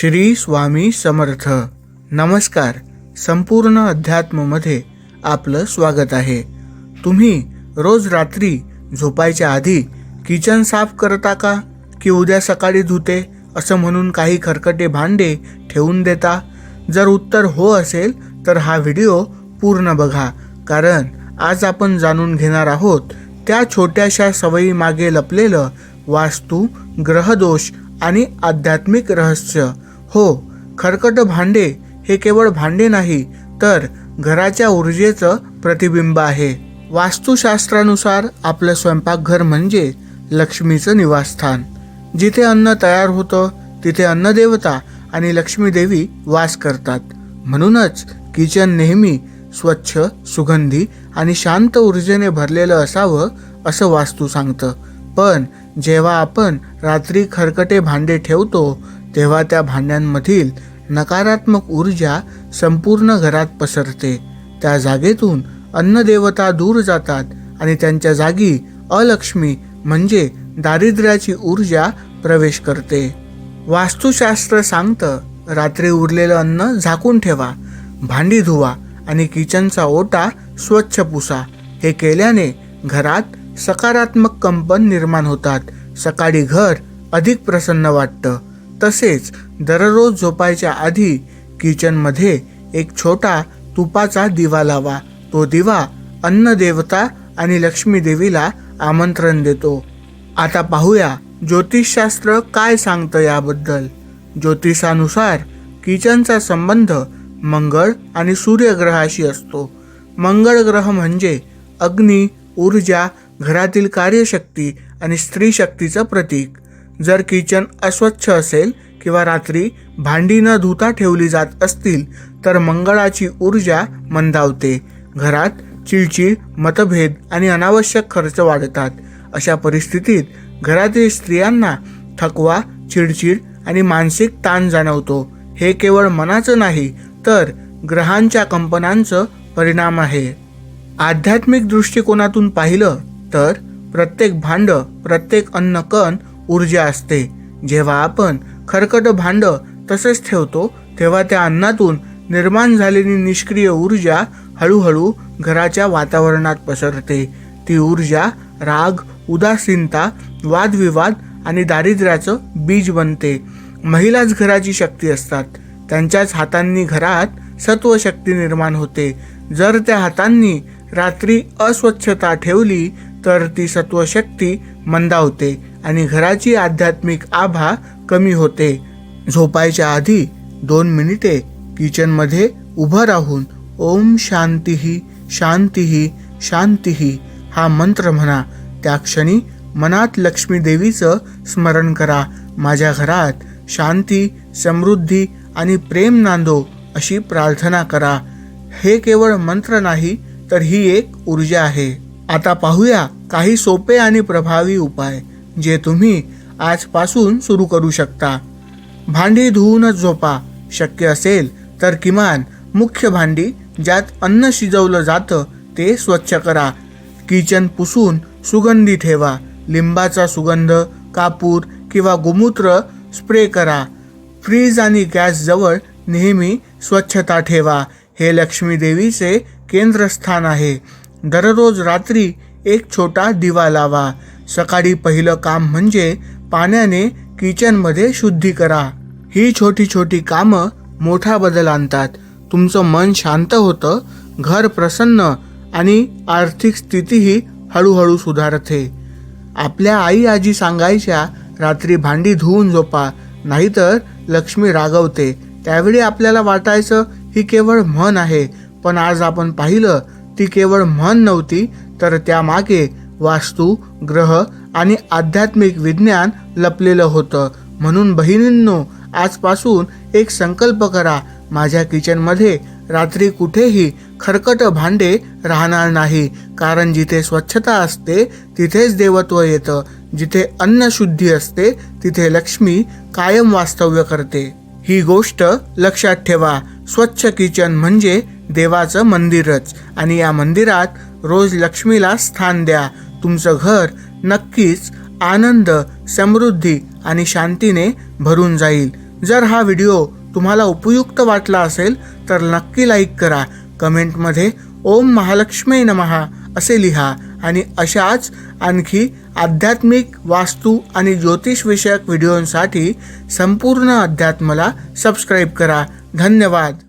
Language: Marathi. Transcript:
श्री स्वामी समर्थ. नमस्कार. संपूर्ण अध्यात्ममध्ये आपलं स्वागत आहे. तुम्ही रोज रात्री झोपायच्या आधी किचन साफ करता का? की उद्या सकाळी धुते? असं म्हणून काही खरकटे भांडे ठेवून देता? जर उत्तर हो असेल तर हा व्हिडिओ पूर्ण बघा. कारण आज आपण जाणून घेणार आहोत त्या छोट्याशा सवयीमागे लपलेलं वास्तू ग्रहदोष आणि आध्यात्मिक रहस्य. हो खरकट भांडे हे केवळ भांडे नाही तर घराच्या ऊर्जेचं प्रतिबिंब आहे. वास्तुशास्त्रानुसार आपलं स्वयंपाकघर म्हणजे लक्ष्मीचं निवासस्थान. जिथे अन्न तयार होतं तिथे अन्नदेवता आणि लक्ष्मीदेवी वास करतात. म्हणूनच किचन नेहमी स्वच्छ सुगंधी आणि शांत ऊर्जेने भरलेलं असावं असं वास्तू सांगतं. पण जेव्हा आपण रात्री खरकटे भांडे ठेवतो तेव्हा त्या भांड्यांमधील नकारात्मक ऊर्जा संपूर्ण घरात पसरते. त्या जागेतून अन्नदेवता दूर जातात आणि त्यांच्या जागी अलक्ष्मी म्हणजे दारिद्र्याची ऊर्जा प्रवेश करते. वास्तुशास्त्र सांगतं रात्री उरलेलं अन्न झाकून ठेवा भांडी धुवा आणि किचनचा ओटा स्वच्छ पुसा. हे केल्याने घरात सकारात्मक कंपन निर्माण होतात. सकाळी घर अधिक प्रसन्न वाटतं. तसेच दररोज झोपायच्या आधी किचनमध्ये एक छोटा तुपाचा दिवा लावा. तो दिवा अन्नदेवता आणि लक्ष्मी देवीला आमंत्रण देतो. आता पाहूया ज्योतिषशास्त्र काय सांगतं याबद्दल. ज्योतिषानुसार किचनचा संबंध मंगळ आणि सूर्यग्रहाशी असतो. मंगळ ग्रह म्हणजे अग्नी ऊर्जा घरातील कार्यशक्ती आणि स्त्री शक्तीचं प्रतीक. जर किचन अस्वच्छ असेल किंवा रात्री भांडी न धुता ठेवली जात असतील तर मंगळाची ऊर्जा मंदावते. घरात चिडचिड मतभेद आणि अनावश्यक खर्च वाढतात. अशा परिस्थितीत घरातील स्त्रियांना थकवा चिडचिड आणि मानसिक ताण जाणवतो. हे केवळ मनाचं नाही तर ग्रहांच्या कंपनांचं परिणाम आहे. आध्यात्मिक दृष्टिकोनातून पाहिलं तर प्रत्येक भांड प्रत्येक अन्नकण ऊर्जा असते. जेव्हा आपण खरकट भांडं तसेच ठेवतो तेव्हा त्या अन्नातून निर्माण झालेली निष्क्रिय ऊर्जा हळूहळू घराच्या वातावरणात पसरते. ती ऊर्जा राग उदासीनता वादविवाद आणि दारिद्र्याचं बीज बनते. महिलाच घराची शक्ती असतात. त्यांच्याच हातांनी घरात सत्वशक्ती निर्माण होते. जर त्या हातांनी रात्री अस्वच्छता ठेवली तर ती सत्वशक्ती मंदावते. आणि घराची आध्यात्मिक आभा कमी होते. झोपायच्या आधी दोन मिनिटे किचनमध्ये उभं राहून ओम शांतीही शांतीही शांतीही हा मंत्र म्हणा. त्या क्षणी मनात लक्ष्मी देवीचं स्मरण करा. माझ्या घरात शांती समृद्धी आणि प्रेम नांदो अशी प्रार्थना करा. हे केवळ मंत्र नाही तर ही एक ऊर्जा आहे. आता पाहूया काही सोपे आणि प्रभावी उपाय. जे तुम्ही आजपासून सुरू करू शकता. भांडी धुवूनच झोपा. शक्य असेल तर किमान मुख्य भांडी ज्यात अन्न शिजवलं जातं ते स्वच्छ करा. किचन पुसून सुगंधी ठेवा. लिंबाचा सुगंध कापूर किंवा गोमूत्र स्प्रे करा. फ्रीज आणि गॅसजवळ नेहमी स्वच्छता ठेवा. हे लक्ष्मी देवीचे केंद्रस्थान आहे. दररोज रात्री एक छोटा दिवा लावा. सकाळी पहिलं काम म्हणजे पाण्याने किचनमध्ये शुद्धी करा. ही छोटी छोटी कामं मोठा बदल आणतात. तुमचं मन शांत होतं घर प्रसन्न आणि आर्थिक स्थितीही हळूहळू सुधारते. आपल्या आई आजी सांगायच्या रात्री भांडी धुवून झोपा नाहीतर लक्ष्मी रागवते. त्यावेळी आपल्याला वाटायचं ही केवळ म्हण आहे. पण आज आपण पाहिलं ती केवळ म्हण नव्हती तर त्यामागे वास्तू ग्रह आणि आध्यात्मिक विज्ञान लपलेलं होतं. म्हणून बहिणींनो आजपासून एक संकल्प करा. माझ्या किचनमध्ये रात्री कुठेही खरकट भांडे राहणार नाही. कारण जिथे स्वच्छता असते तिथेच देवत्व येतं. जिथे अन्नशुद्धी असते तिथे लक्ष्मी कायम वास्तव्य करते. ही गोष्ट लक्षात ठेवा. स्वच्छ किचन म्हणजे देवाचं मंदिरच. आणि या मंदिरात रोज लक्ष्मीला स्थान द्या. तुमचं घर नक्कीच आनंद समृद्धी आणि शांतीने भरून जाईल. जर हा व्हिडिओ तुम्हाला उपयुक्त वाटला असेल तर नक्की लाईक करा. कमेंटमध्ये ओम महालक्ष्मी नमहा असे लिहा आणि अशाच आणखी आध्यात्मिक वास्तू आणि ज्योतिषविषयक व्हिडिओंसाठी संपूर्ण अध्यात्मला सबस्क्राईब करा. धन्यवाद.